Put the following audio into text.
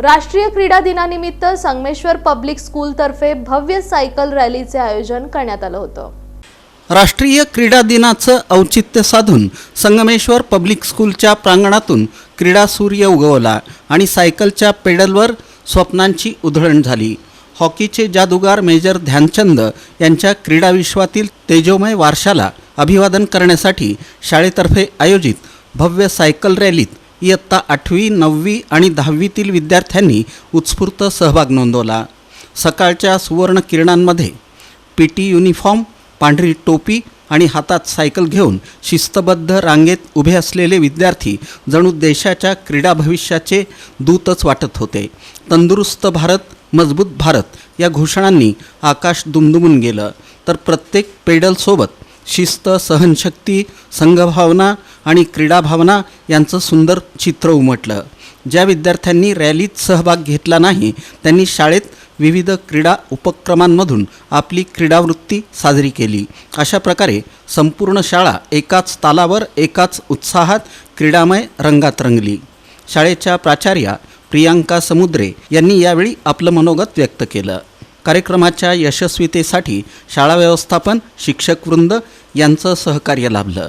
राष्ट्रीय क्रीडा दिनानिमित्त संगमेश्वर पब्लिक स्कूलतर्फे भव्य सायकल रॅलीचे आयोजन करण्यात आलं होतं. राष्ट्रीय क्रीडा दिनाचं औचित्य साधून संगमेश्वर पब्लिक स्कूलच्या प्रांगणातून क्रीडा सूर्य उगवला आणि सायकलच्या पेडलवर स्वप्नांची उधळण झाली. हॉकीचे जादूगार मेजर ध्यानचंद यांच्या क्रीडा विश्वातील तेजोमय वारशाला अभिवादन करण्यासाठी शाळेतर्फे आयोजित भव्य सायकल रॅलीत इयत्ता आठवी नववी आणि दहावीतील विद्यार्थ्यांनी उत्स्फूर्त सहभाग नोंदवला. सकाळच्या सुवर्ण किरणांमध्ये पी टी युनिफॉर्म पांढरी टोपी आणि हातात सायकल घेऊन शिस्तबद्ध रांगेत उभे असलेले विद्यार्थी जणू देशाच्या क्रीडा भविष्याचे दूतच वाटत होते. तंदुरुस्त भारत मजबूत भारत या घोषणांनी आकाश दुमदुमून गेलं. तर प्रत्येक पेडलसोबत शिस्त सहनशक्ती संघभावना आणि क्रीडाभावना यांचं सुंदर चित्र उमटलं. ज्या विद्यार्थ्यांनी रॅलीत सहभाग घेतला नाही त्यांनी शाळेत विविध क्रीडा उपक्रमांमधून आपली क्रीडावृत्ती साजरी केली. अशा प्रकारे संपूर्ण शाळा एकाच तालावर एकाच उत्साहात क्रीडामय रंगात रंगली. शाळेच्या प्राचार्या प्रियांका समुद्रे यांनी यावेळी आपलं मनोगत व्यक्त केलं. कार्यक्रमाच्या यशस्वीतेसाठी शाळा व्यवस्थापन शिक्षकवृंद यांचं सहकार्य लाभलं.